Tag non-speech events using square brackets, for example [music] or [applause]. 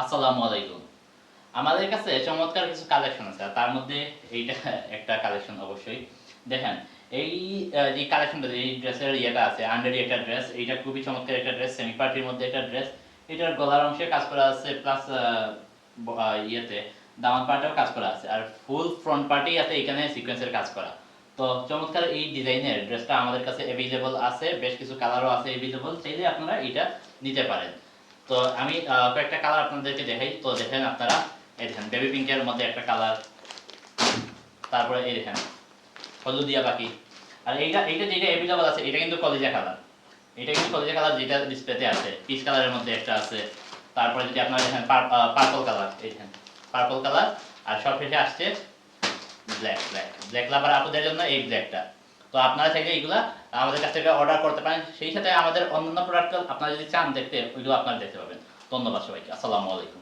আসসালামু আলাইকুম। আমাদের কাছে চমৎকার কিছু কালেকশন আছে তার মধ্যে এইটা [laughs] একটা কালেকশন অবশ্যই। দেখেন, এই যে কালেকশনটা এই ড্রেসের ইয়েটা আছে আন্ডারি একটা ড্রেস এইটা খুবই চমৎকার একটা ড্রেস সেমি পার্টির মধ্যে একটা ড্রেস এটার গলার অংশে কাজ করা আছে প্লাস ইয়েতে দামান পার্টেও কাজ করা আছে, আর ফুল ফ্রন্ট পার্টি আছে, এখানে সিকোয়েন্সের কাজ করা। তো চমৎকার এই ডিজাইনের ড্রেসটা আমাদের কাছে অ্যাভেলেবল আছে, বেশ কিছু কালারও আছে অ্যাভেলেবল চাইলে আপনারা এটা নিতে পারেন। তো আমি কয়েকটা কালার আপনাদেরকে দেখাই। তো দেখেন আপনারা, এই দেখেন বেবি পিঙ্কের মধ্যে একটা কালার তারপরে এই দেখেন হলুদিয়া পাখি আর এইটা এইটা যেটা অ্যাভেলেবল আছে, এটা কিন্তু কলেজা কালার এটা কিন্তু কলেজা কালার যেটা ডিসপ্লেতে আছে। পিচ কালারের মধ্যে একটা আছে। তারপরে যদি আপনারা দেখেন পার্পল কালার এই দেখেন পার্পল কালার আর সব শেষে আসছে ব্ল্যাক ব্ল্যাক ব্ল্যাক লাভার আপুদের জন্য এই ব্ল্যাকটা তো আপনারা চাইলে এইগুলা আমাদের কাছ থেকে অর্ডার করতে পারেন। সেই সাথে আমাদের অন্যান্য প্রোডাক্ট আপনারা যদি চান দেখতে, ওইগুলো আপনারা দেখতে পাবেন। ধন্যবাদ সবাইকে। আসসালামু আলাইকুম।